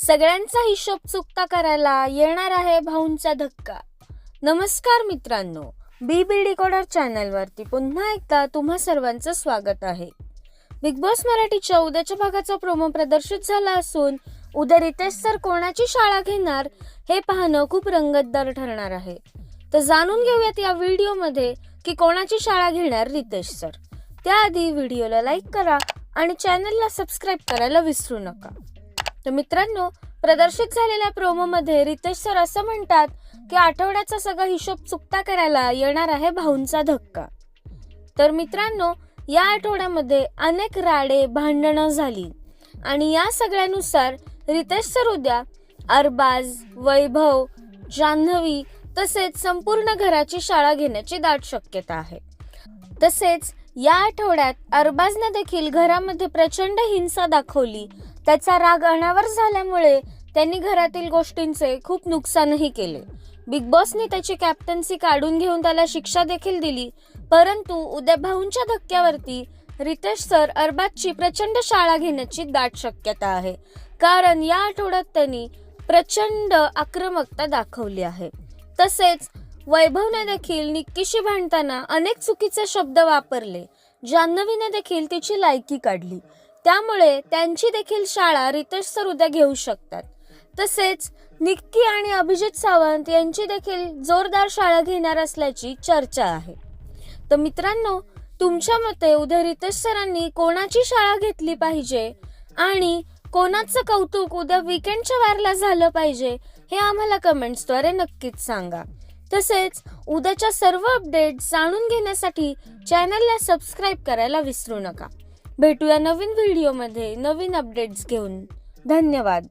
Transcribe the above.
सगळ्यांचा हिशोब चुकता करायला येणार आहे भाऊंचा धक्का. नमस्कार मित्रांनो बी बी डिकोडर चॅनलवरती पुन्हा एकदा तुम्हा सर्वांचं स्वागत आहे. बिग बॉस मराठीच्या उद्याच्या भागाचा प्रोमो प्रदर्शित झाला असून उद्या रितेश सर कोणाची शाळा घेणार हे पाहणं खूप रंगतदार ठरणार आहे. तर जाणून घेऊयात या व्हिडिओमध्ये की कोणाची शाळा घेणार रितेश सर. त्याआधी व्हिडिओला लाईक करा आणि चॅनलला सबस्क्राईब करायला विसरू नका. तर मित्रांनो प्रदर्शित झालेल्या प्रोमोमध्ये रितेश सर असं म्हणतात की आठवड्याचा सगळा हिशोब चुकता करायला येणार आहे भाऊंचा धक्का. तर मित्रांनो या आठवड्यामध्ये अनेक राडे भांडणं झाली. आणि या सगळ्यानुसार रितेश सर उद्या अरबाज वैभव जान्हवी तसेच संपूर्ण घराची शाळा घेण्याची दाट शक्यता आहे. तसेच या आठवड्यात अरबाजने देखील घरामध्ये प्रचंड हिंसा दाखवली त्याचा राग अनावर झाल्यामुळे त्यांनी घरातील गोष्टींचे खूप नुकसानही केले. बिग बॉसने त्याची कॅप्टन्सी काढून घेऊन त्याला शिक्षा देखील दिली परंतु उद्या भाऊंच्या धक्क्यावरती रितेश सर अरबाजची प्रचंड शाळा घेण्याची दाट शक्यता आहे कारण या आठवड्यात त्यांनी प्रचंड आक्रमकता दाखवली आहे. तसेच वैभवने देखील निक्कीशी भांडताना अनेक चुकीचे शब्द वापरले जान्हवीने देखील तिची लायकी काढली. त्यामुळे त्यांची देखील शाळा रितेश सर उद्या घेऊ शकतात. तसेच निक्की आणि अभिजित सावंत यांची देखील जोरदार शाळा घेणार असल्याची चर्चा आहे. तर मित्रांनो तुमच्या मते उद्या रितेश सरांनी कोणाची शाळा घेतली पाहिजे आणि कोणाचं कौतुक उद्या विकेंडच्या वारला झालं पाहिजे हे आम्हाला कमेंट्सद्वारे नक्कीच सांगा. तसेच उद्याच्या सर्व अपडेट जाणून घेण्यासाठी चॅनलला सबस्क्राईब करायला विसरू नका. भेटूया नवीन व्हिडिओमध्ये नवीन अपडेट्स घेऊन. धन्यवाद.